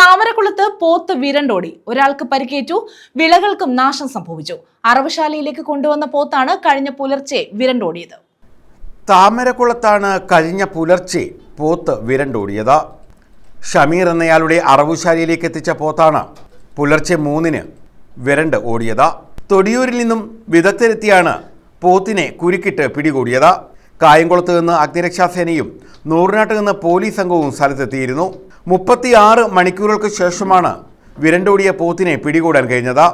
താമരക്കുളത്ത് പോത്ത് വിരണ്ടോടി. ഒരാൾക്ക് പരിക്കേറ്റു വിളകൾക്കും നാശം സംഭവിച്ചു. അറവുശാലയിലേക്ക് കൊണ്ടുവന്ന പോത്താണ് കഴിഞ്ഞ പുലർച്ചെ വിരണ്ടോടിയത്. താമരക്കുളത്താണ് കഴിഞ്ഞ പുലർച്ചെ പോത്ത് വിരണ്ടോടിയത്. ഷമീർ എന്നയാളുടെ അറവുശാലയിലേക്ക് എത്തിച്ച പോത്താണ് പുലർച്ചെ മൂന്നിന് വിരണ്ട് ഓടിയത്. തൊടിയൂരിൽ നിന്നും വിദഗ്ധരെത്തിയാണ് പോത്തിനെ കുരുക്കിട്ട് പിടികൂടിയത്. കായംകുളത്ത് നിന്ന് അഗ്നിരക്ഷാസേനയും നൂറിനാട്ട് നിന്ന് പോലീസ് സംഘവും സ്ഥലത്തെത്തിയിരുന്നു. മുപ്പത്തിയാറ് മണിക്കൂറുകൾക്ക് ശേഷമാണ് വിരണ്ടോടിയ പോത്തിനെ പിടികൂടാൻ കഴിഞ്ഞത്.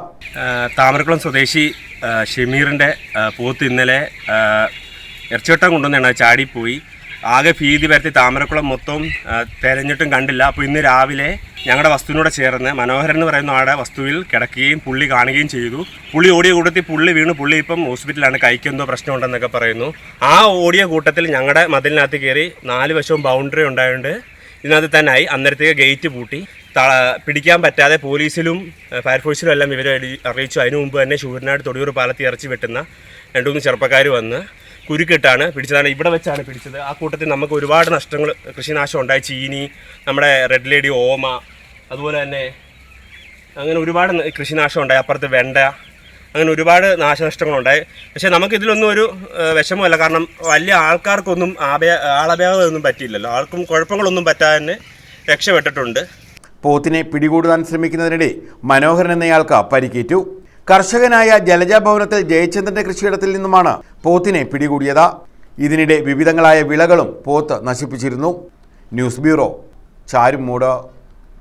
താമരക്കുളം സ്വദേശി ഷമീറിന്റെ പോത്ത് ഇന്നലെ ഇറച്ചിവട്ടം കൊണ്ടുവന്നാണ്. ചാടിപ്പോയി. ആകെ ഭീതി പരത്തി താമരക്കുളം മൊത്തം തെരഞ്ഞിട്ടും കണ്ടില്ല. അപ്പോൾ ഇന്ന് രാവിലെ ഞങ്ങളുടെ വസ്തുവിനോട് ചേർന്ന് മനോഹരൻ എന്ന് പറയുന്ന ആടെ വസ്തുവിൽ കിടക്കുകയും പുള്ളി കാണുകയും ചെയ്തു. പുള്ളി ഓടിയ കൂട്ടത്തിൽ പുള്ളി വീണ്. പുള്ളി ഇപ്പം ഹോസ്പിറ്റലാണ് കൈക്കെന്തോ പ്രശ്നമുണ്ടെന്നൊക്കെ പറയുന്നു. ആ ഓടിയ കൂട്ടത്തിൽ ഞങ്ങളുടെ മതിലിനകത്ത് കയറി നാല് വശവും ബൗണ്ടറി ഉണ്ടായതുകൊണ്ട് ഇതിനകത്ത് തന്നെ ആയി അന്നേരത്തേക്ക് ഗേറ്റ് പൂട്ടി. പിടിക്കാൻ പറ്റാതെ പോലീസിലും ഫയർഫോഴ്സിലും എല്ലാം വിവരം അറിയിച്ചു. അതിനു മുമ്പ് തന്നെ ശൂരനാട് തൊടിയൂർ പാലത്തി ഇറച്ചി വെട്ടുന്ന രണ്ട് മൂന്ന് ചെറുപ്പക്കാർ വന്ന് കുരുക്കിട്ടാണ് പിടിച്ചതാണ്. ഇവിടെ വെച്ചാണ് പിടിച്ചത്. ആ കൂട്ടത്തിൽ നമുക്ക് ഒരുപാട് നഷ്ടങ്ങൾ കൃഷിനാശം ഉണ്ടായി. ചീനി നമ്മുടെ റെഡ് ലേഡി ഓമ അതുപോലെ തന്നെ അങ്ങനെ ഒരുപാട് കൃഷിനാശം ഉണ്ടായി. അപ്പുറത്ത് വെണ്ട അങ്ങനെ ഒരുപാട് നാശനഷ്ടങ്ങളുണ്ടായി. പക്ഷേ നമുക്കിതിലൊന്നും ഒരു വിഷമമല്ല കാരണം വലിയ ആൾക്കാർക്കൊന്നും ആപയ ആളഭ്യാഗമൊന്നും പറ്റിയില്ലല്ലോ. ആൾക്കും കുഴപ്പങ്ങളൊന്നും പറ്റാതെ തന്നെ രക്ഷപ്പെട്ടിട്ടുണ്ട്. പോത്തിനെ പിടികൂടുവാൻ ശ്രമിക്കുന്നതിനിടെ മനോഹരൻ എന്നയാൾക്ക് പരിക്കേറ്റു. കർഷകനായ ജലജ ഭവനത്തിൽ ജയചന്ദ്രന്റെ കൃഷിയിടത്തിൽ നിന്നുമാണ് പോത്തിനെ പിടികൂടിയത്. ഇതിനിടെ വിവിധങ്ങളായ വിളകളും പോത്ത് നശിപ്പിച്ചിരുന്നു. News bureau Charummood.